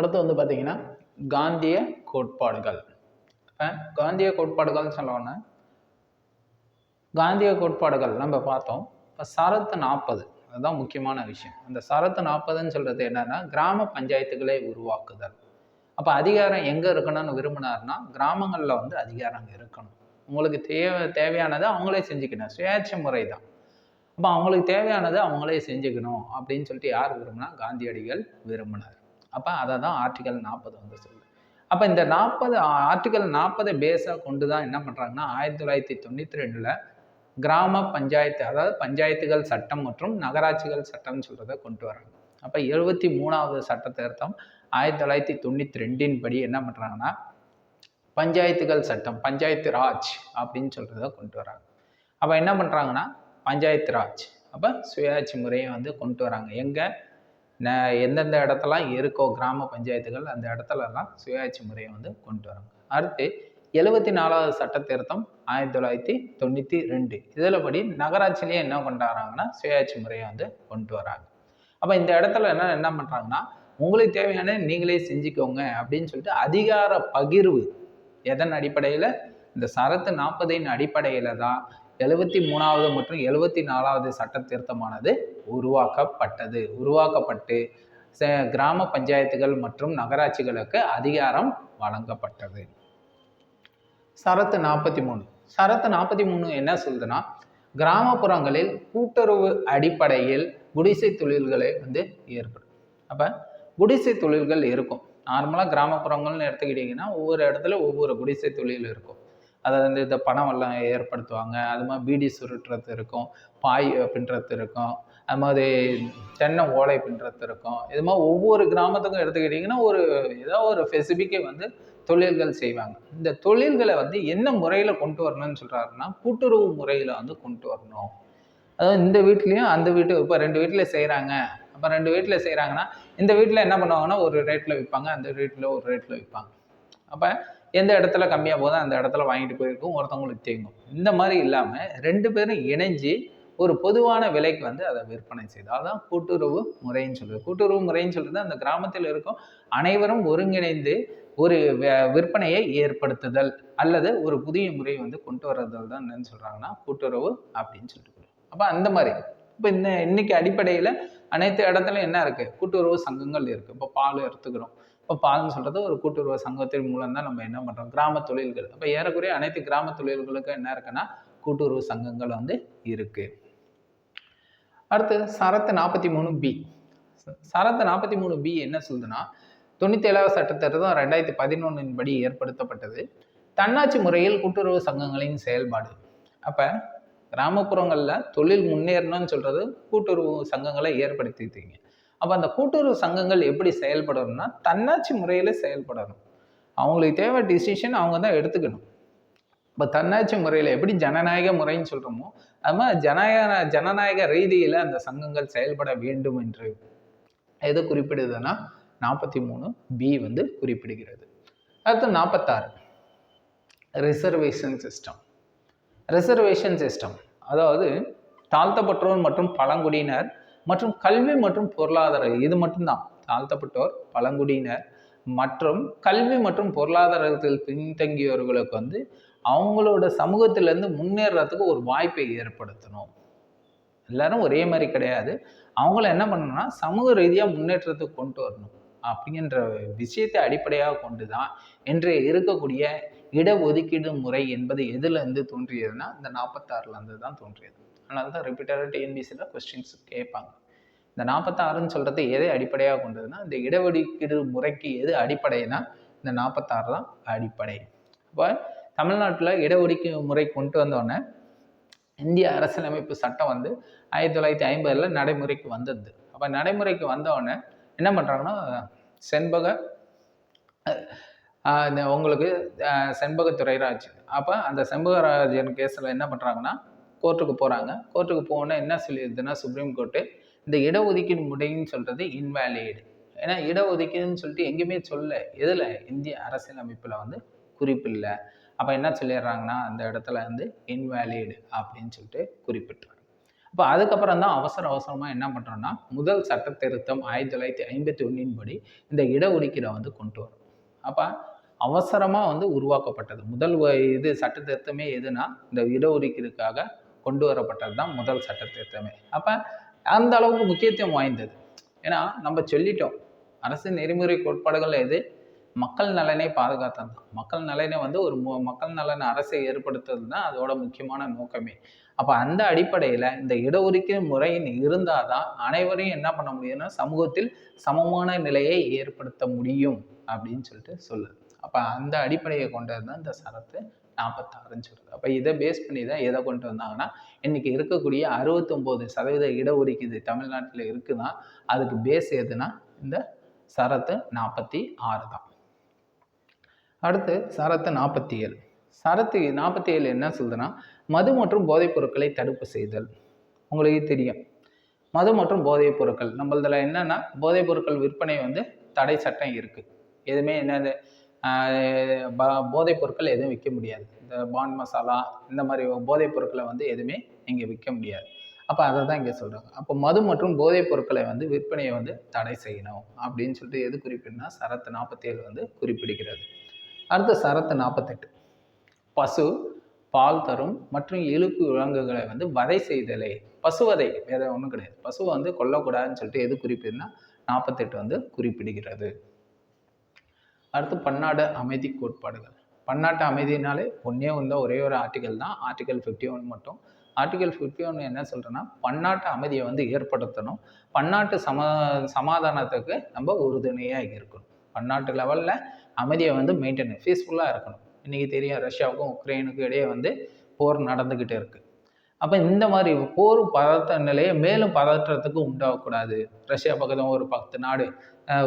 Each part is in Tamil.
அடுத்து வந்து பார்த்தீங்கன்னா காந்திய கோட்பாடுகள். இப்போ காந்திய கோட்பாடுகள்னு சொல்லணும்னா காந்திய கோட்பாடுகள் நம்ம பார்த்தோம். இப்போ சரத்து நாற்பது அதுதான் முக்கியமான விஷயம். அந்த சரத்து நாற்பதுன்னு சொல்கிறது என்னன்னா கிராம பஞ்சாயத்துகளை உருவாக்குதல். அப்போ அதிகாரம் எங்கே இருக்கணும்னு விரும்பினார்னா கிராமங்களில் வந்து அதிகாரம் அங்கே இருக்கணும். உங்களுக்கு தேவை தேவையானதை அவங்களே செஞ்சுக்கணும். சுயாட்சி முறை தான் அப்போ அவங்களுக்கு தேவையானதை அவங்களே செஞ்சுக்கணும் அப்படின்னு சொல்லிட்டு யார் விரும்பினா காந்தியடிகள் விரும்பினார். அப்போ அதை தான் ஆர்டிகல் நாற்பது வந்து சொல்லுது. அப்போ இந்த நாற்பது ஆர்டிகல் நாற்பதை பேஸாக கொண்டு தான் என்ன பண்ணுறாங்கன்னா ஆயிரத்தி தொள்ளாயிரத்தி தொண்ணூற்றி ரெண்டில் கிராம பஞ்சாயத்து அதாவது பஞ்சாயத்துகள் சட்டம் மற்றும் நகராட்சிகள் சட்டம்னு சொல்கிறத கொண்டு வராங்க. அப்போ எழுபத்தி மூணாவது சட்ட திருத்தம் ஆயிரத்தி தொள்ளாயிரத்தி தொண்ணூற்றி ரெண்டின் படி என்ன பண்ணுறாங்கன்னா பஞ்சாயத்துகள் சட்டம் பஞ்சாயத்து ராஜ் அப்படின்னு சொல்கிறத கொண்டு வராங்க. அப்போ என்ன பண்ணுறாங்கன்னா பஞ்சாயத்து ராஜ் அப்போ சுயாட்சி முறையை வந்து கொண்டு வராங்க. எங்கே? எந்தெந்த இடத்தெல்லாம் இருக்கோ கிராம பஞ்சாயத்துகள் அந்த இடத்துலலாம் சுயாட்சி முறையை வந்து கொண்டு வராங்க. அடுத்து எழுபத்தி நாலாவது சட்ட திருத்தம் ஆயிரத்தி தொள்ளாயிரத்தி தொண்ணூற்றி ரெண்டு. இதில் படி நகராட்சிலேயே என்ன கொண்டாடுறாங்கன்னா சுயாட்சி முறையை வந்து கொண்டு வராங்க. அப்போ இந்த இடத்துல என்ன என்ன பண்ணுறாங்கன்னா உங்களுக்கு தேவையான நீங்களே செஞ்சுக்கோங்க அப்படின்னு சொல்லிட்டு அதிகார பகிர்வு எதன் அடிப்படையில்? இந்த சரத்து நாற்பதின் அடிப்படையில் தான் எழுபத்தி மூணாவது மற்றும் எழுபத்தி நாலாவது சட்ட திருத்தமானது உருவாக்கப்பட்டது. உருவாக்கப்பட்டு ச- கிராம பஞ்சாயத்துகள் மற்றும் நகராட்சிகளுக்கு அதிகாரம் வழங்கப்பட்டது. சரத்து நாற்பத்தி மூணு. சரத்து நாற்பத்தி மூணு என்ன சொல்லுதுன்னா கிராமப்புறங்களில் கூட்டுறவு அடிப்படையில் குடிசை தொழில்களை வந்து ஏற்படும் அப்போ குடிசை தொழில்கள் இருக்கும். நார்மலாக கிராமப்புறங்கள்னு எடுத்துக்கிட்டிங்கன்னா ஒவ்வொரு இடத்துல ஒவ்வொரு குடிசை தொழில் இருக்கும். அதாவது வந்து இந்த பணம் எல்லாம் ஏற்படுத்துவாங்க. அது மாதிரி பீடி சுருட்டுறது இருக்கும் பாய் பின்னுறது இருக்கும். அது மாதிரி தென்னை ஓலை பின்னுறது இருக்கும். இது மாதிரி ஒவ்வொரு கிராமத்துக்கும் எடுத்துக்கிட்டிங்கன்னா ஒரு ஏதோ ஒரு ஸ்பெசிஃபிக்கை வந்து தொழில்கள் செய்வாங்க. இந்த தொழில்களை வந்து என்ன முறையில் கொண்டு வரணும்னு சொல்கிறாருன்னா கூட்டுறவு முறையில் வந்து கொண்டு வரணும். அதாவது இந்த வீட்லேயும் அந்த வீட்டு இப்போ ரெண்டு வீட்டில் செய்கிறாங்க அப்போ ரெண்டு வீட்டில் செய்கிறாங்கன்னா இந்த வீட்டில் என்ன பண்ணுவாங்கன்னா ஒரு ரேட்டில் விற்பாங்க அந்த வீட்டில் ஒரு ரேட்டில் விற்பாங்க அப்போ எந்த இடத்துல கம்மியாக போதோ அந்த இடத்துல வாங்கிட்டு போயிருக்கும் ஒருத்தவங்களுக்கு தேங்கும். இந்த மாதிரி இல்லாமல் ரெண்டு பேரும் இணைஞ்சு ஒரு பொதுவான விலைக்கு வந்து அதை விற்பனை செய்தோம் அதான் கூட்டுறவு முறைன்னு சொல்லுது கூட்டுறவு முறைன்னு சொல்றது அந்த கிராமத்தில் இருக்கும் அனைவரும் ஒருங்கிணைந்து ஒரு விற்பனையை ஏற்படுத்துதல் அல்லது ஒரு புதிய முறையை வந்து கொண்டு வர்றதல் தான் என்னன்னு சொல்றாங்கன்னா கூட்டுறவு அப்படின்னு சொல்லிட்டு அப்போ அந்த மாதிரி. இப்போ இந்த இன்னைக்கு அடிப்படையில் அனைத்து இடத்துலையும் என்ன இருக்குது கூட்டுறவு சங்கங்கள் இருக்குது இப்போ பால் எடுத்துக்கிறோம். இப்போ பால்னு சொல்கிறது ஒரு கூட்டுறவு சங்கத்தின் மூலம் தான் நம்ம என்ன பண்ணுறோம் கிராம தொழில்கள். அப்போ ஏறக்குறைய அனைத்து கிராம தொழில்களுக்கும் என்ன இருக்குன்னா கூட்டுறவு சங்கங்கள் வந்து இருக்கு. அடுத்து சரத்து நாற்பத்தி மூணு பி. சரத்து நாற்பத்தி மூணு பி என்ன சொல்லுதுன்னா தொண்ணூத்தி ஏழாவது சட்டத்திட்டம் ரெண்டாயிரத்தி பதினொன்றின் படி ஏற்படுத்தப்பட்டது. தன்னாட்சி முறையில் கூட்டுறவு சங்கங்களின் செயல்பாடு. அப்போ கிராமப்புறங்களில் தொழில் முன்னேறணும்னு சொல்கிறது கூட்டுறவு சங்கங்களை ஏற்படுத்திட்டீங்க. அப்போ அந்த கூட்டுறவு சங்கங்கள் எப்படி செயல்படணும்னா தன்னாட்சி முறையில் செயல்படணும். அவங்களுக்கு தேவை டிசிஷன் அவங்க தான் எடுத்துக்கணும். இப்போ தன்னாட்சி முறையில் எப்படி ஜனநாயக முறைன்னு சொல்கிறோமோ அது மாதிரி ஜனநாயக ஜனநாயக ரீதியில் அந்த சங்கங்கள் செயல்பட வேண்டும் என்று எது குறிப்பிடுதுன்னா நாற்பத்தி மூணு பி வந்து குறிப்பிடுகிறது. அடுத்து நாற்பத்தாறு ரிசர்வேஷன் சிஸ்டம் ரிசர்வேஷன் சிஸ்டம் அதாவது தாழ்த்தப்பட்டோர் மற்றும் பழங்குடியினர் மற்றும் கல்வி மற்றும் பொருளாதார இது மட்டும்தான். தாழ்த்தப்பட்டோர் பழங்குடியினர் மற்றும் கல்வி மற்றும் பொருளாதாரத்தில் பின்தங்கியவர்களுக்கு வந்து அவங்களோட சமூகத்திலேருந்து முன்னேறதுக்கு ஒரு வாய்ப்பை ஏற்படுத்தணும். எல்லாரும் ஒரே மாதிரி கிடையாது. அவங்கள என்ன பண்ணணும்னா சமூக ரீதியாக முன்னேற்றத்துக்கு கொண்டு வரணும். அப்படின்ற விஷயத்தை அடிப்படையாக கொண்டு தான் இன்றைய இருக்கக்கூடிய இடஒதுக்கீடு முறை என்பது எதுலேருந்து தோன்றியதுன்னா இந்த நாற்பத்தாறுலேருந்து தான் தோன்றியது. அதனால தான் ரிப்பீட்டடாக டிஎன்பிசியில் கொஸ்டின்ஸ் கேட்பாங்க. இந்த நாற்பத்தாறுன்னு சொல்கிறது எதை அடிப்படையாக கொண்டதுன்னா இந்த இடஒதுக்கீடு முறைக்கு எது அடிப்படைனா இந்த நாற்பத்தாறு தான் அடிப்படை. இப்போ தமிழ்நாட்டில் இடஒதுக்கீடு முறை கொண்டு வந்தோடனே இந்திய அரசியலமைப்பு சட்டம் வந்து ஆயிரத்தி தொள்ளாயிரத்தி ஐம்பதில் நடைமுறைக்கு வந்தது. அப்போ நடைமுறைக்கு வந்தோடனே என்ன பண்ணுறாங்கன்னா செண்பக இந்த உங்களுக்கு ஆஹ் செண்பக துறைராஜ். அப்போ அந்த செண்பகராஜன் கேஸில் என்ன பண்ணுறாங்கன்னா கோர்ட்டுக்கு போகிறாங்க கோர்ட்டுக்கு போனோன்னே என்ன சொல்லியிருதுன்னா சுப்ரீம் கோர்ட்டு இந்த இடஒதுக்கீடு முறைன்னு சொல்கிறது இன்வேலிடு ஏன்னா இடஒதுக்கீடுன்னு சொல்லிட்டு எங்கேயுமே சொல்ல எதில்? இந்திய அரசியலமைப்பில் வந்து குறிப்பில்லை அப்போ என்ன சொல்லிடுறாங்கன்னா அந்த இடத்துல வந்து இன்வேலிடு அப்படின்னு சொல்லிட்டு குறிப்பிட்றாங்க அப்போ அதுக்கப்புறம் தான் அவசர அவசரமாக என்ன பண்ணுறோம்னா முதல் சட்ட திருத்தம் ஆயிரத்தி தொள்ளாயிரத்தி ஐம்பத்தி ஒன்றின் படி இந்த இடஒதுக்கீடை வந்து கொண்டு வரும். அப்போ அவசரமாக வந்து உருவாக்கப்பட்டது. முதல் இது சட்ட திருத்தமே எதுனா இந்த இடஒதுக்கீடுக்காக கொண்டு வரப்பட்டது தான் முதல் சட்ட திருத்தமே. அப்போ அந்த அளவுக்கு முக்கியத்துவம் வாய்ந்தது. ஏன்னா நம்ம சொல்லிட்டோம். அரசு நெறிமுறை கோட்பாடுகள் எது மக்கள் நலனை பாதுகாத்தது தான். மக்கள் நலனை வந்து ஒரு மக்கள் நலன் அரசை ஏற்படுத்துறது தான் அதோட முக்கியமான நோக்கமே. அப்போ அந்த அடிப்படையில் இந்த இடஒதுக்கீடு முறையின் இருந்தால் தான் அனைவரையும் என்ன பண்ண முடியும்னா சமூகத்தில் சமமான நிலையை ஏற்படுத்த முடியும் அப்படின்னு சொல்லிட்டு சொல்லுது. அப்போ அந்த அடிப்படையை கொண்டது தான் இந்த சரத்து நாற்பத்தாறுன்னு சொல்லுது. அப்போ இதை பேஸ் பண்ணி தான் எதை கொண்டு வந்தாங்கன்னா இன்னைக்கு இருக்கக்கூடிய அறுபத்தொம்போது சதவீத இடஒதுக்கீடு தமிழ்நாட்டில் இருக்குன்னா அதுக்கு பேஸ் எதுனா இந்த சரத்து நாற்பத்தி ஆறு தான். அடுத்து சரத்து நாற்பத்தி ஏழு. சரத்து நாற்பத்தி ஏழு என்ன சொல்லுதுன்னா மது மற்றும் போதைப் பொருட்களை தடுப்பு செய்தல். உங்களுக்கு தெரியும். மது மற்றும் போதைப் பொருட்கள். நம்மளதில் என்னன்னா போதைப் பொருட்கள் விற்பனை வந்து தடை சட்டம் இருக்கு. எதுவுமே என்னது போதைப் பொருட்கள் எதுவும் விற்க முடியாது. இந்த பான் மசாலா இந்த மாதிரி போதைப் பொருட்களை வந்து எதுவுமே இங்கே விற்க முடியாது. அப்போ அதை தான் இங்கே சொல்கிறாங்க அப்போ மது மற்றும் போதைப் பொருட்களை வந்து விற்பனையை வந்து தடை செய்யணும் அப்படின்னு சொல்லிட்டு எது குறிப்பிடுனா சரத்து நாற்பத்தேழு வந்து குறிப்பிடுகிறது. அடுத்து சரத்து நாற்பத்தெட்டு. பசு பால் தரும் மற்றும் இழுப்பு விலங்குகளை வந்து வதை செய்தலை. பசுவதை வேற ஒன்றும் கிடையாது. பசுவை வந்து கொல்லக்கூடாதுன்னு சொல்லிட்டு எது குறிப்பிடுனா நாற்பத்தெட்டு வந்து குறிப்பிடுகிறது. அடுத்து பன்னாடு அமைதி கோட்பாடுகள். பன்னாட்டு அமைதினாலே ஒன்றே வந்த ஒரே ஒரு ஆர்டிகல் தான். ஆர்டிகல் ஃபிஃப்டி ஒன் மட்டும். ஆர்டிகல் ஃபிஃப்டி ஒன் என்ன சொல்கிறேன்னா பன்னாட்டு அமைதியை வந்து ஏற்படுத்தணும். பன்னாட்டு சமா சமாதானத்துக்கு நம்ம உறுதுணையாக இருக்கணும். பன்னாட்டு லெவலில் அமைதியை வந்து மெயின்டைன் பீஸ்ஃபுல்லாக இருக்கணும். இன்றைக்கி தெரியும் ரஷ்யாவுக்கும் உக்ரைனுக்கும் இடையே வந்து போர் நடந்துக்கிட்டு இருக்குது அப்போ இந்த மாதிரி போர் பதற்ற நிலையை மேலும் பதற்றத்துக்கு உண்டாகக்கூடாது. ரஷ்யா பக்கத்தில் ஒரு பத்து நாடு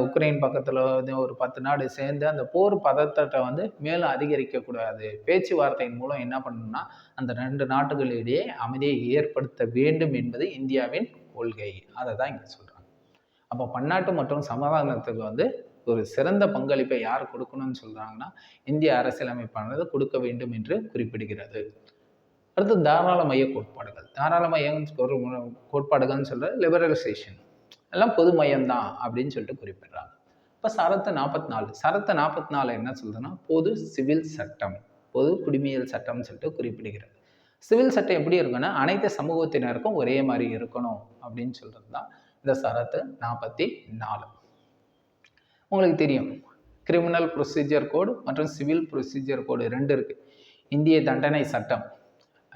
உக்ரைன் பக்கத்தில் வந்து ஒரு பத்து நாடு சேர்ந்து அந்த போர் பதற்றத்தை வந்து மேலும் அதிகரிக்கக்கூடாது. பேச்சுவார்த்தையின் மூலம் என்ன பண்ணணும்னா அந்த ரெண்டு நாட்டுகளிடையே அமைதியை ஏற்படுத்த வேண்டும் என்பது இந்தியாவின் கொள்கை. அதை தான் இங்கே சொல்கிறாங்க அப்போ பன்னாட்டு மற்றும் சமாதானத்துக்கு வந்து ஒரு சிறந்த பங்களிப்பை யார் கொடுக்கணும்னு சொல்கிறாங்கன்னா இந்திய அரசியலமைப்பானது கொடுக்க வேண்டும் என்று குறிப்பிடுகிறது. அடுத்து தாராள மைய கோட்பாடுகள் தாராள மையம் கோட்பாடுகள்னு சொல்கிற லிபரலைசேஷன் எல்லாம் பொது மையம்தான் அப்படின்னு சொல்லிட்டு குறிப்பிடுறாங்க. இப்போ சரத்து நாற்பத்தி நாலு சரத்து நாற்பத்தி நாலு என்ன சொல்றதுன்னா பொது சிவில் சட்டம். பொது குடிமையியல் சட்டம்னு சொல்லிட்டு குறிப்பிடுகிறது. சிவில் சட்டம் எப்படி இருக்குன்னா அனைத்து சமூகத்தினருக்கும் ஒரே மாதிரி இருக்கணும் அப்படின்னு சொல்கிறது தான் இந்த சரத்து நாற்பத்தி நாலு உங்களுக்கு தெரியும். கிரிமினல் ப்ரொசீஜர் கோடு மற்றும் சிவில் ப்ரொசீஜர் கோடு ரெண்டு இருக்குது இந்திய தண்டனை சட்டம்.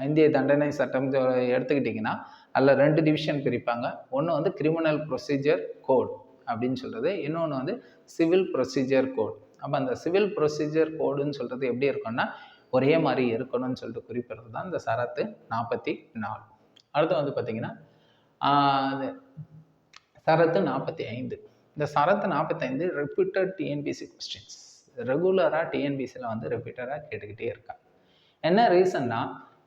இந்திய தண்டனை சட்டம் எடுத்துக்கிட்டிங்கன்னா அதில் ரெண்டு டிவிஷன் பிரிப்பாங்க. ஒன்று வந்து கிரிமினல் ப்ரொசீஜர் கோட் அப்படின்னு சொல்கிறது இன்னொன்று வந்து சிவில் ப்ரொசீஜர் கோட் அப்போ அந்த சிவில் ப்ரொசீஜர் கோடுன்னு சொல்கிறது எப்படி இருக்கும்னா ஒரே மாதிரி இருக்கணும்னு சொல்லிட்டு குறிப்பிடுறது தான் இந்த சரத்து நாற்பத்தி நாலு. அடுத்து வந்து பார்த்திங்கன்னா சரத்து நாற்பத்தி ஐந்து. இந்த சரத்து நாற்பத்தைந்து ரிப்பீட்டட் டிஎன்பிசி கொஸ்டின்ஸ் ரெகுலராக டிஎன்பிசியில் வந்து ரிப்பீட்டடாக கேட்டுக்கிட்டே இருக்காங்க என்ன ரீசன்னா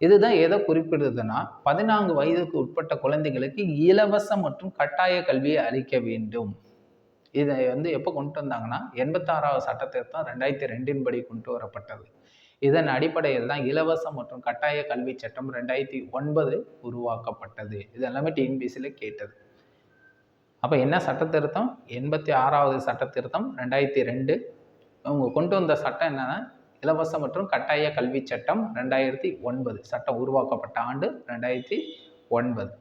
இதுதான் எதை குறிப்பிடுதுன்னா பதினான்கு வயதுக்கு உட்பட்ட குழந்தைகளுக்கு இலவச மற்றும் கட்டாய கல்வியை அளிக்க வேண்டும். இதை வந்து எப்போ கொண்டு வந்தாங்கன்னா எண்பத்தாறாவது சட்டத்திருத்தம் ரெண்டாயிரத்தி ரெண்டின் படி கொண்டு வரப்பட்டது. இதன் அடிப்படையில் தான் இலவச மற்றும் கட்டாய கல்வி சட்டம் ரெண்டாயிரத்தி ஒன்பது உருவாக்கப்பட்டது. இது எல்லாமே டிஎன்பிசியில் கேட்டது. அப்போ என்ன சட்டத்திருத்தம்? எண்பத்தி ஆறாவது சட்டத்திருத்தம் ரெண்டாயிரத்தி ரெண்டு. அவங்க கொண்டு வந்த சட்டம் என்னன்னா இலவச மற்றும் கட்டாய கல்வி சட்டம் ரெண்டாயிரத்தி ஒன்பது. சட்டம் உருவாக்கப்பட்ட ஆண்டு ரெண்டாயிரத்தி ஒன்பது.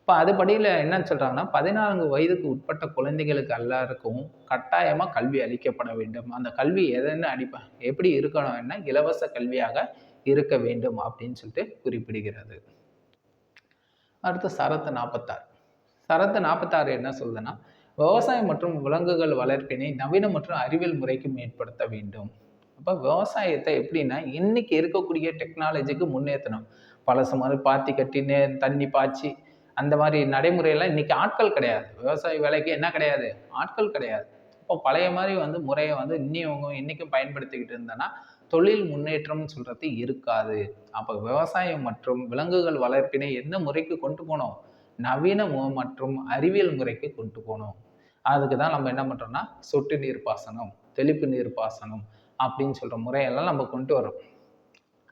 இப்போ அதுபடியில் என்னன்னு சொல்கிறாங்கன்னா பதினான்கு வயதுக்கு உட்பட்ட குழந்தைகளுக்கு எல்லாருக்கும் கட்டாயமாக கல்வி அளிக்கப்பட வேண்டும். அந்த கல்வி எதன்னு அடிப்ப எப்படி இருக்கணும்னா இலவச கல்வியாக இருக்க வேண்டும் அப்படின்னு சொல்லிட்டு குறிப்பிடுகிறது. அடுத்து சரத்து நாற்பத்தாறு சரத்து நாற்பத்தாறு என்ன சொல்லுதுன்னா விவசாயம் மற்றும் விலங்குகள் வளர்ப்பினை நவீன மற்றும் அறிவியல் முறைக்கு மேம்படுத்த வேண்டும். அப்போ விவசாயத்தை எப்படின்னா இன்னைக்கு இருக்கக்கூடிய டெக்னாலஜிக்கு முன்னேற்றணும் பழசு மாதிரி பாத்தி கட்டி நே தண்ணி பாய்ச்சி அந்த மாதிரி நடைமுறையெல்லாம் இன்னைக்கு ஆட்கள் கிடையாது. விவசாய வேலைக்கு என்ன கிடையாது? ஆட்கள் கிடையாது. இப்போ பழைய மாதிரி வந்து முறையை வந்து இன்னியும் இன்றைக்கும் பயன்படுத்திக்கிட்டு இருந்தோன்னா தொழில் முன்னேற்றம்னு சொல்கிறது இருக்காது. அப்போ விவசாயம் மற்றும் விலங்குகள் வளர்ப்பினை எந்த முறைக்கு கொண்டு போகணும் நவீன மு- மற்றும் அறிவியல் முறைக்கு கொண்டு போகணும் அதுக்கு தான் நம்ம என்ன பண்ணுறோம்னா சொட்டு நீர் பாசனம் தெளிப்பு நீர் பாசனம் அப்படின்னு சொல்கிற முறையெல்லாம் நம்ம கொண்டு வரோம்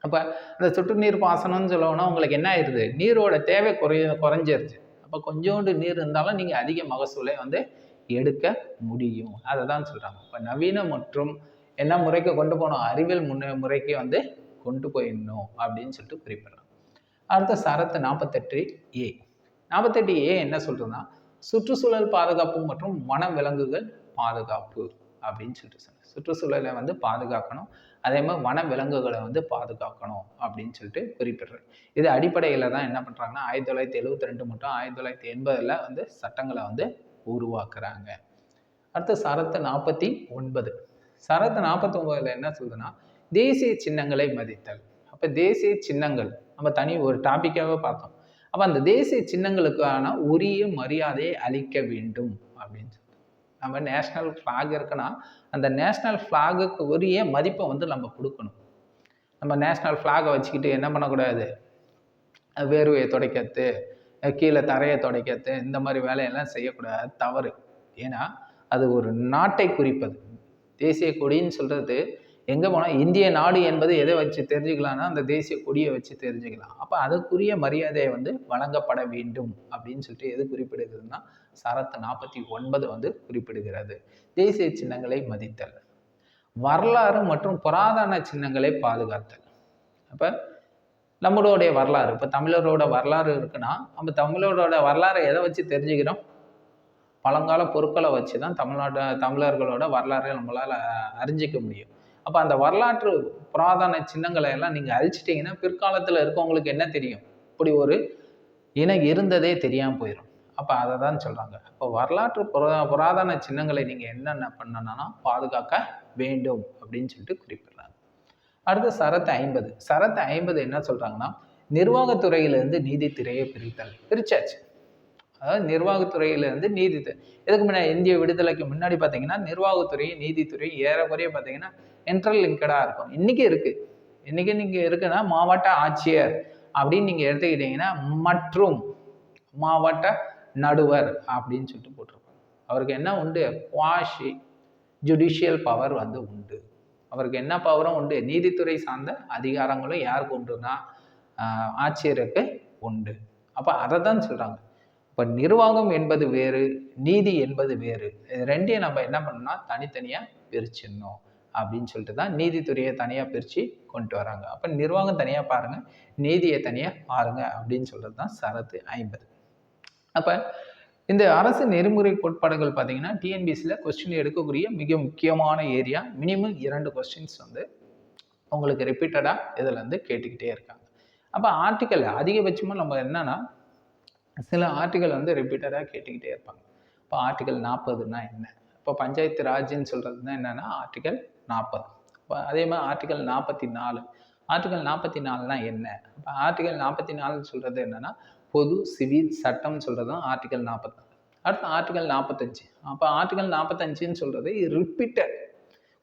அப்போ அந்த சொட்டு நீர் பாசனம்னு சொல்லணும்னா உங்களுக்கு என்ன ஆயிடுது நீரோட தேவை குறைய குறைஞ்சிருச்சு. அப்போ கொஞ்சோண்டு நீர் இருந்தாலும் நீங்கள் அதிக மகசூலை வந்து எடுக்க முடியும். அதை தான் சொல்கிறாங்க இப்போ நவீன மற்றும் என்ன முறைக்கு கொண்டு போகணும் அறிவியல் முன்னே முறைக்கு வந்து கொண்டு போயிடணும் அப்படின்னு சொல்லிட்டு குறிப்பிடுறாங்க அடுத்த சரத்து நாற்பத்தெட்டு ஏ. நாற்பத்தெட்டு ஏ என்ன சொல்கிறதுன்னா சுற்றுச்சூழல் பாதுகாப்பு மற்றும் வன விலங்குகள் பாதுகாப்பு. அப்படின்னு சொல்லிட்டு சொன்னேன் சுற்றுச்சூழலை வந்து பாதுகாக்கணும். அதே மாதிரி வன விலங்குகளை வந்து பாதுகாக்கணும் அப்படின்னு சொல்லிட்டு குறிப்பிடுறேன் இது அடிப்படையில் தான் என்ன பண்ணுறாங்கன்னா ஆயிரத்தி தொள்ளாயிரத்தி எழுபத்தி ரெண்டு மட்டும் ஆயிரத்தி தொள்ளாயிரத்தி எண்பதில் வந்து சட்டங்களை வந்து உருவாக்குறாங்க. அடுத்து சரத்து நாற்பத்தி ஒன்பது. சரத்து நாற்பத்தி ஒன்பதில் என்ன சொல்லுதுன்னா தேசிய சின்னங்களை மதித்தல். அப்போ தேசிய சின்னங்கள் நம்ம தனி ஒரு டாப்பிக்காகவே பார்த்தோம். அப்போ அந்த தேசிய சின்னங்களுக்கான உரிய மரியாதையை அளிக்க வேண்டும் அப்படின்னு சொல்லி நம்ம நேஷ்னல் ஃப்ளாக் இருக்குன்னா அந்த நேஷ்னல் ஃப்ளாகுக்கு உரிய மதிப்பை வந்து நம்ம கொடுக்கணும். நம்ம நேஷ்னல் ஃப்ளாகை வச்சுக்கிட்டு என்ன பண்ணக்கூடாது? வேர்வையை துடைக்கிறது கீழே தரையை துடைக்கிறது இந்த மாதிரி வேலையெல்லாம் செய்யக்கூடாது. தவறு. ஏன்னா அது ஒரு நாட்டை குறிப்பது. தேசிய கொடின்னு சொல்கிறது எங்கே போனால் இந்திய நாடு என்பது எதை வச்சு தெரிஞ்சுக்கலாம்னா அந்த தேசிய கொடியை வச்சு தெரிஞ்சுக்கலாம். அப்போ அதுக்குரிய மரியாதையை வந்து வழங்கப்பட வேண்டும் அப்படின்னு சொல்லிட்டு எது குறிப்பிடுகிறதுனா சரத்து நாற்பத்தி ஒன்பது வந்து குறிப்பிடுகிறது. தேசிய சின்னங்களை மதித்தல். வரலாறு மற்றும் புராதன சின்னங்களை பாதுகாத்தல். அப்போ நம்மளுடைய வரலாறு இப்போ தமிழரோட வரலாறு இருக்குன்னா நம்ம தமிழரோட வரலாறை எதை வச்சு தெரிஞ்சுக்கிறோம்? பழங்கால பொருட்களை வச்சு தான் தமிழ்நாட்டு தமிழர்களோட வரலாறை நம்மளால் அறிஞ்சிக்க முடியும். அப்போ அந்த வரலாற்று புராதன சின்னங்களை எல்லாம் நீங்கள் அழிச்சிட்டிங்கன்னா பிற்காலத்தில் இருக்கவங்களுக்கு என்ன தெரியும்? இப்படி ஒரு இனம் இருந்ததே தெரியாமல் போயிடும் அப்போ அதை தான் சொல்கிறாங்க அப்போ வரலாற்று புரா புராதன சின்னங்களை நீங்கள் என்னென்ன பண்ணணும்னா பாதுகாக்க வேண்டும் அப்படின்னு சொல்லிட்டு குறிப்பிடுறாங்க. அடுத்து சரத்து ஐம்பது. சரத்து ஐம்பது என்ன சொல்கிறாங்கன்னா நிர்வாகத்துறையிலேருந்து நீதித்துறையை பிரித்தல். பிரிச்சாச்சு. அதாவது நிர்வாகத்துறையிலேருந்து நீதித்துறை இதுக்கு முன்னாடி இந்திய விடுதலைக்கு முன்னாடி பார்த்தீங்கன்னா நிர்வாகத்துறை நீதித்துறை ஏறக்குறைய பார்த்தீங்கன்னா இன்டர் லிங்கடாக இருக்கும். இன்றைக்கி இருக்குது இன்றைக்கி நீங்கள் இருக்குன்னா மாவட்ட ஆட்சியர் அப்படின்னு நீங்கள் எடுத்துக்கிட்டிங்கன்னா மற்றும் மாவட்ட நடுவர் அப்படின்னு சொல்லிட்டு போட்டிருப்பாங்க. அவருக்கு என்ன உண்டு? குவாஷி ஜுடிஷியல் பவர் வந்து உண்டு. அவருக்கு என்ன பவரும் உண்டு? நீதித்துறை சார்ந்த அதிகாரங்களும் யாருக்கு உண்டுன்னா ஆட்சியருக்கு உண்டு. அப்போ அதை தான் சொல்கிறாங்க இப்போ நிர்வாகம் என்பது வேறு நீதி என்பது வேறு. ரெண்டையும் நம்ம என்ன பண்ணோம்னா தனித்தனியாக பிரிச்சிடணும் அப்படின்னு சொல்லிட்டு தான் நீதித்துறையை தனியாக பிரித்து கொண்டு வராங்க. அப்போ நிர்வாகம் தனியாக பாருங்கள் நீதியை தனியாக பாருங்கள் அப்படின்னு சொல்கிறது தான் சரத்து ஐம்பது. அப்போ இந்த அரசு நெறிமுறை கோட்பாடுகள் பார்த்தீங்கன்னா டிஎன்பிசியில் கொஸ்டின் எடுக்கக்கூடிய மிக முக்கியமான ஏரியா மினிமம் இரண்டு கொஸ்டின்ஸ் வந்து உங்களுக்கு ரிப்பீட்டடாக இதில் வந்து கேட்டுக்கிட்டே இருக்காங்க. அப்போ ஆர்டிக்கல் அதிகபட்சமாக நம்ம என்னென்னா சில ஆர்டிக்கல் வந்து ரிப்பீட்டடாக கேட்டுக்கிட்டே இருப்பாங்க. இப்போ ஆர்டிக்கல் நாற்பதுனா என்ன? இப்போ பஞ்சாயத்து ராஜ்னு சொல்கிறதுனா என்னென்னா ஆர்டிக்கல் நாற்பது இப்போ அதே மாதிரி ஆர்டிக்கல் நாற்பத்தி நாலு. ஆர்டிகல் நாற்பத்தி நாலுனா என்ன? இப்போ ஆர்டிக்கல் நாற்பத்தி நாலுன்னு சொல்கிறது என்னென்னா பொது சிவில் சட்டம்னு சொல்கிறது தான் ஆர்டிகல் நாற்பத்தாறு அடுத்து ஆர்டிகல் நாற்பத்தஞ்சு அப்போ ஆர்டிகல் நாற்பத்தஞ்சுன்னு சொல்கிறது ரிப்பீட்டட்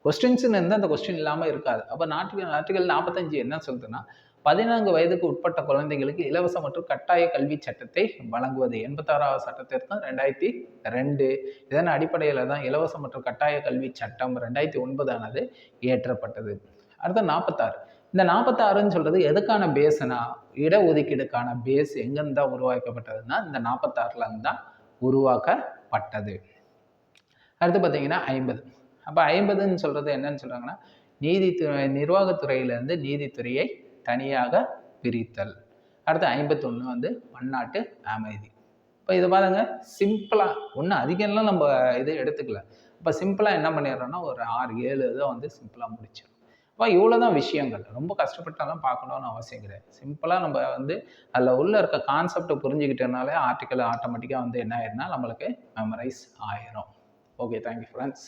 கொஸ்டின்ஸ்னு இருந்தால் அந்த கொஸ்டின் இல்லாமல் இருக்காது. அப்போ நாட்டுகள் ஆர்டிகல் நாற்பத்தஞ்சு என்ன சொல்றதுன்னா பதினான்கு வயதுக்கு உட்பட்ட குழந்தைகளுக்கு இலவச மற்றும் கட்டாய கல்வி சட்டத்தை வழங்குவது. எண்பத்தாறாவது சட்டத்திற்கு ரெண்டாயிரத்தி ரெண்டு. இதன் அடிப்படையில் தான் இலவச மற்றும் கட்டாய கல்வி சட்டம் ரெண்டாயிரத்தி ஒன்பதானது இயற்றப்பட்டது அடுத்த நாற்பத்தாறு இந்த நாற்பத்தாறுன்னு சொல்கிறது எதுக்கான பேஸ்னா இடஒதுக்கீடுக்கான பேஸ் எங்கேருந்து தான் உருவாக்கப்பட்டதுன்னா இந்த நாற்பத்தாறுலேருந்து தான் உருவாக்கப்பட்டது. அடுத்து பார்த்தீங்கன்னா ஐம்பது. அப்போ ஐம்பதுன்னு சொல்கிறது என்னன்னு சொல்கிறாங்கன்னா நீதித்துறை நிர்வாகத்துறையிலேருந்து நீதித்துறையை தனியாக பிரித்தல். அடுத்து ஐம்பத்தொன்று வந்து பன்னாட்டு அமைதி. இப்போ இது பாருங்க சிம்பிளாக ஒன்றும் அதிகம்லாம் நம்ம இது எடுத்துக்கல. இப்போ சிம்பிளாக என்ன பண்ணிடுறோம்னா ஒரு ஆறு ஏழு இதை வந்து சிம்பிளாக முடிச்சிடும் அப்போ இவ்வளோ தான் விஷயங்கள். ரொம்ப கஷ்டப்பட்டாலும் பார்க்கணுன்னு அவசியம் கிடையாது. சிம்பிளாக நம்ம வந்து அதில் உள்ள இருக்க கான்செப்டை புரிஞ்சுக்கிட்டனாலே ஆர்டிக்கல் ஆட்டோமேட்டிக்காக வந்து என்ன ஆயிருந்தால் நம்மளுக்கு மெமரைஸ் ஆயிரும். Okay thank you friends